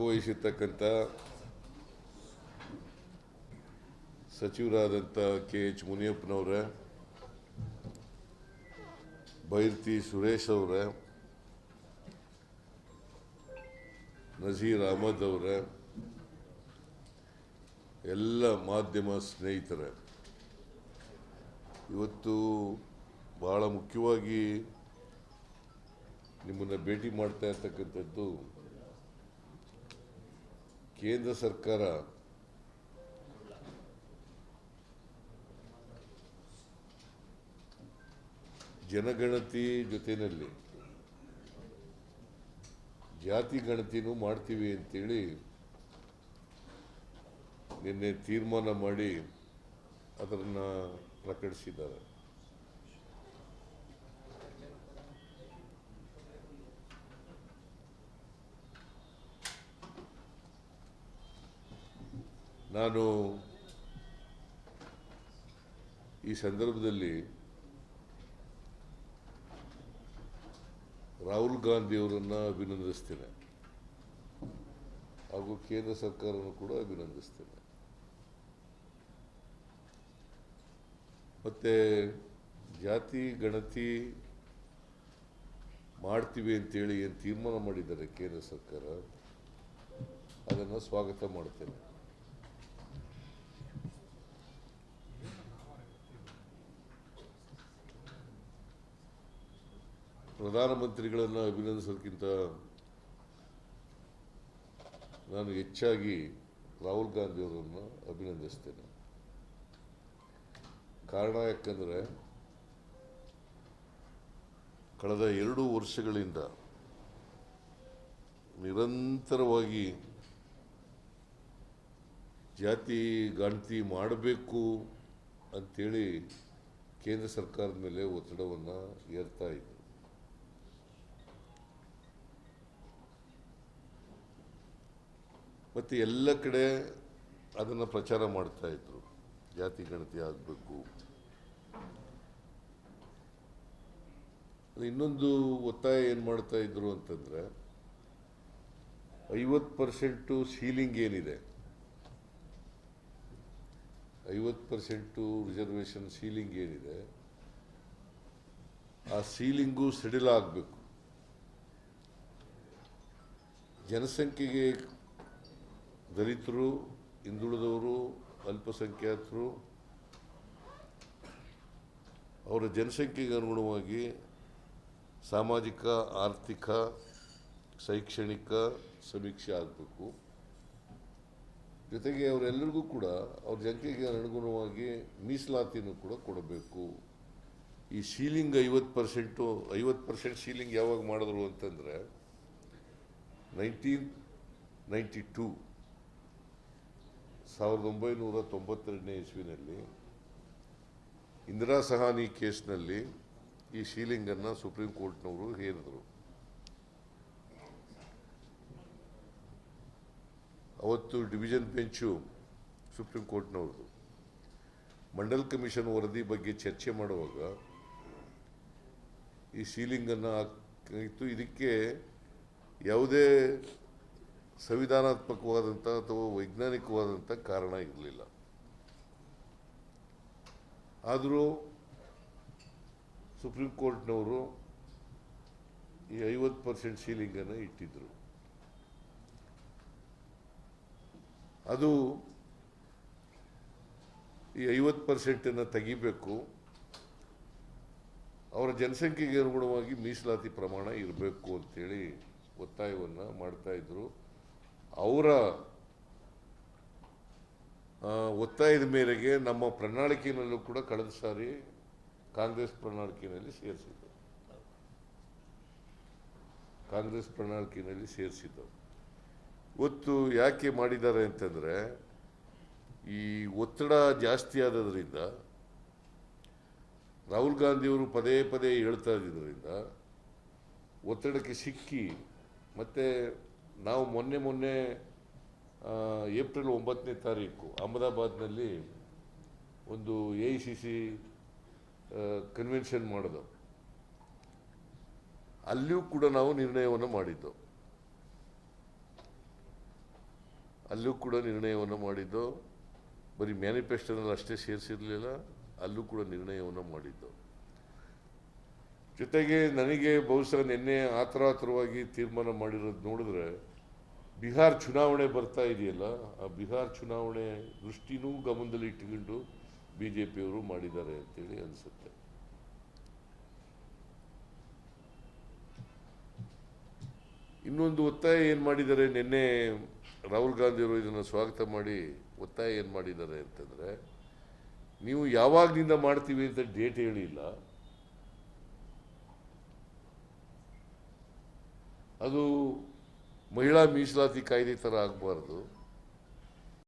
ಭಾಗವಹಿಸಿರ್ತಕ್ಕಂಥ ಸಚಿವರಾದಂಥ K H ಮುನಿಯಪ್ಪನವರೇ, ಬೈರ್ತಿ ಸುರೇಶ್ ಅವರೇ, ನಜೀರ್ ಅಹಮದ್ ಅವರೇ, ಎಲ್ಲ ಮಾಧ್ಯಮ ಸ್ನೇಹಿತರೆ, ಇವತ್ತು ಬಹಳ ಮುಖ್ಯವಾಗಿ ನಿಮ್ಮನ್ನು ಭೇಟಿ ಮಾಡ್ತಾ ಇರ್ತಕ್ಕಂಥದ್ದು ಕೇಂದ್ರ ಸರ್ಕಾರ ಜನಗಣತಿ ಜೊತೆಯಲ್ಲಿ ಜಾತಿ ಗಣತಿನೂ ಮಾಡ್ತೀವಿ ಅಂತೇಳಿ ನಿನ್ನೆ ತೀರ್ಮಾನ ಮಾಡಿ ಅದನ್ನು ಪ್ರಕಟಿಸಿದ್ದಾರೆ. ನಾನು ಈ ಸಂದರ್ಭದಲ್ಲಿ ರಾಹುಲ್ ಗಾಂಧಿಯವರನ್ನು ಅಭಿನಂದಿಸ್ತೇನೆ. ಹಾಗೂ ಕೇಂದ್ರ ಸರ್ಕಾರವನ್ನು ಕೂಡ ಅಭಿನಂದಿಸ್ತೇನೆ. ಮತ್ತು ಜಾತಿ, ಗಣತಿ ಮಾಡ್ತೀವಿ ಅಂತೇಳಿ ಏನು ತೀರ್ಮಾನ ಮಾಡಿದ್ದಾರೆ ಕೇಂದ್ರ ಸರ್ಕಾರ, ಅದನ್ನು ಸ್ವಾಗತ ಮಾಡ್ತೇನೆ. ಪ್ರಧಾನಮಂತ್ರಿಗಳನ್ನು ಅಭಿನಂದಿಸೋದಕ್ಕಿಂತ ನಾನು ಹೆಚ್ಚಾಗಿ ರಾಹುಲ್ ಗಾಂಧಿ ಅವರನ್ನು ಅಭಿನಂದಿಸ್ತೇನೆ. ಕಾರಣ ಯಾಕಂದರೆ ಕಳೆದ ಎರಡು ವರ್ಷಗಳಿಂದ ನಿರಂತರವಾಗಿ ಜಾತಿ ಗಣತಿ ಮಾಡಬೇಕು ಅಂಥೇಳಿ ಕೇಂದ್ರ ಸರ್ಕಾರದ ಮೇಲೆ ಒತ್ತಡವನ್ನು ಏರ್ತಾ ಇದ್ರು ಮತ್ತು ಎಲ್ಲ ಕಡೆ ಅದನ್ನು ಪ್ರಚಾರ ಮಾಡ್ತಾ ಇದ್ರು. ಜಾತಿ, ಗಣತಿ ಆಗಬೇಕು. ಇನ್ನೊಂದು ಒತ್ತಾಯ ಏನು ಮಾಡ್ತಾ ಇದ್ರು ಅಂತಂದರೆ, ಐವತ್ತು ಪರ್ಸೆಂಟು ಸೀಲಿಂಗ್ ಏನಿದೆ. ಐವತ್ತು ಪರ್ಸೆಂಟು ರಿಸರ್ವೇಷನ್ ಸೀಲಿಂಗ್ ಏನಿದೆ, ಆ ಸೀಲಿಂಗು ಸಡಿಲ ಆಗಬೇಕು. ಜನಸಂಖ್ಯೆಗೆ ದಲಿತರು, ಹಿಂದುಳಿದವರು, ಅಲ್ಪಸಂಖ್ಯಾತರು, ಅವರ ಜನಸಂಖ್ಯೆಗೆ ಅನುಗುಣವಾಗಿ ಸಾಮಾಜಿಕ, ಆರ್ಥಿಕ, ಶೈಕ್ಷಣಿಕ ಸಮೀಕ್ಷೆ ಆಗಬೇಕು. ಜೊತೆಗೆ ಅವರೆಲ್ಲರಿಗೂ ಕೂಡ ಅವ್ರ ಜನತೆಗೆ ಅನುಗುಣವಾಗಿ ಮೀಸಲಾತಿನೂ ಕೂಡ ಕೊಡಬೇಕು. ಈ ಸೀಲಿಂಗ್ ಐವತ್ತು ಪರ್ಸೆಂಟು, ಐವತ್ತು ಪರ್ಸೆಂಟ್ ಸೀಲಿಂಗ್ ಯಾವಾಗ ಮಾಡಿದ್ರು ಅಂತಂದರೆ, ನೈನ್ಟೀನ್ ನೈಂಟಿ ಟೂ ಸಾವಿರದ ಒಂಬೈನೂರ ತೊಂಬತ್ತೆರಡನೇ ಇಸ್ವಿನಲ್ಲಿ ಇಂದಿರಾ ಸಹಾನಿ ಕೇಸ್ನಲ್ಲಿ ಈ ಶೀಲಿಂಗನ್ನು ಸುಪ್ರೀಂ ಕೋರ್ಟ್ನವರು ಹೇರಿದರು. ಅವತ್ತು ಡಿವಿಷನ್ ಬೆಂಚು ಸುಪ್ರೀಂ ಕೋರ್ಟ್ನವ್ರದ್ದು ಮಂಡಲ್ ಕಮಿಷನ್ ವರದಿ ಬಗ್ಗೆ ಚರ್ಚೆ ಮಾಡುವಾಗ ಈ ಸೀಲಿಂಗನ್ನು ಇತ್ತು. ಇದಕ್ಕೆ ಯಾವುದೇ ಸಂವಿಧಾನಾತ್ಮಕವಾದಂಥ ಅಥವಾ ವೈಜ್ಞಾನಿಕವಾದಂಥ ಕಾರಣ ಇರಲಿಲ್ಲ. ಆದರೂ ಸುಪ್ರೀಂ ಕೋರ್ಟ್ನವರು ಈ ಐವತ್ತು ಪರ್ಸೆಂಟ್ ಸೀಲಿಂಗನ್ನು ಇಟ್ಟಿದ್ದರು ಅದು ಈ ಐವತ್ತು ಪರ್ಸೆಂಟನ್ನು ತೆಗಿಬೇಕು. ಅವರ ಜನಸಂಖ್ಯೆಗೆ ಅನುಗುಣವಾಗಿ ಮೀಸಲಾತಿ ಪ್ರಮಾಣ ಇರಬೇಕು ಅಂತೇಳಿ ಒತ್ತಾಯವನ್ನು ಮಾಡ್ತಾ ಇದ್ರು. ಅವರ ಒತ್ತಾಯದ ಮೇರೆಗೆ ನಮ್ಮ ಪ್ರಣಾಳಿಕೆಯಲ್ಲೂ ಕೂಡ ಕಳೆದ ಸಾರಿ ಕಾಂಗ್ರೆಸ್ ಪ್ರಣಾಳಿಕೆಯಲ್ಲಿ ಸೇರಿಸಿದ್ದವು ಕಾಂಗ್ರೆಸ್ ಪ್ರಣಾಳಿಕೆಯಲ್ಲಿ ಸೇರಿಸಿದ್ದವು ಇವತ್ತು ಯಾಕೆ ಮಾಡಿದ್ದಾರೆ ಅಂತಂದರೆ, ಈ ಒತ್ತಡ ಜಾಸ್ತಿ ಆದದ್ರಿಂದ, ರಾಹುಲ್ ಗಾಂಧಿಯವರು ಪದೇ ಪದೇ ಹೇಳ್ತಾ ಇದ್ದಿದ್ದರಿಂದ ಒತ್ತಡಕ್ಕೆ ಸಿಕ್ಕಿ, ಮತ್ತು ನಾವು ಮೊನ್ನೆ ಮೊನ್ನೆ ಏಪ್ರಿಲ್ ಒಂಬತ್ತನೇ ತಾರೀಕು ಅಹಮದಾಬಾದ್ನಲ್ಲಿ ಒಂದು A I C C convention ಮಾಡಿದೆವು. ಅಲ್ಲಿಯೂ ಕೂಡ ನಾವು ನಿರ್ಣಯವನ್ನು ಮಾಡಿದ್ದು ಅಲ್ಲೂ ಕೂಡ ನಿರ್ಣಯವನ್ನು ಮಾಡಿದ್ದು ಬರೀ ಮ್ಯಾನಿಫೆಸ್ಟೋನಲ್ಲಿ ಅಷ್ಟೇ ಸೇರಿಸಿರಲಿಲ್ಲ, ಅಲ್ಲೂ ಕೂಡ ನಿರ್ಣಯವನ್ನು ಮಾಡಿದ್ದು ಜೊತೆಗೆ ನನಗೆ ಬಹುಶಃ ನಿನ್ನೆ ಆತರಾತರವಾಗಿ ತೀರ್ಮಾನ ಮಾಡಿರೋದು ನೋಡಿದ್ರೆ ಬಿಹಾರ್ ಚುನಾವಣೆ ಬರ್ತಾ ಇದೆಯಲ್ಲ, ಆ ಬಿಹಾರ್ ಚುನಾವಣೆ ದೃಷ್ಟಿನೂ ಗಮನದಲ್ಲಿ ಇಟ್ಟುಕೊಂಡು ಬಿ ಜೆ ಪಿಯವರು ಮಾಡಿದ್ದಾರೆ ಅಂತೇಳಿ ಅನಿಸುತ್ತೆ. ಇನ್ನೊಂದು ಒತ್ತಾಯ ಏನು ಮಾಡಿದ್ದಾರೆ, ನಿನ್ನೆ ರಾಹುಲ್ ಗಾಂಧಿಯವರು ಇದನ್ನು ಸ್ವಾಗತ ಮಾಡಿ ಒತ್ತಾಯ ಏನು ಮಾಡಿದ್ದಾರೆ ಅಂತಂದರೆ, ನೀವು ಯಾವಾಗಲಿಂದ ಮಾಡ್ತೀವಿ ಅಂತ ಡೇಟ್ ಹೇಳಿಲ್ಲ ಅದು ಮಹಿಳಾ ಮೀಸಲಾತಿ ಕಾಯ್ದೆ ಥರ ಆಗಬಾರ್ದು.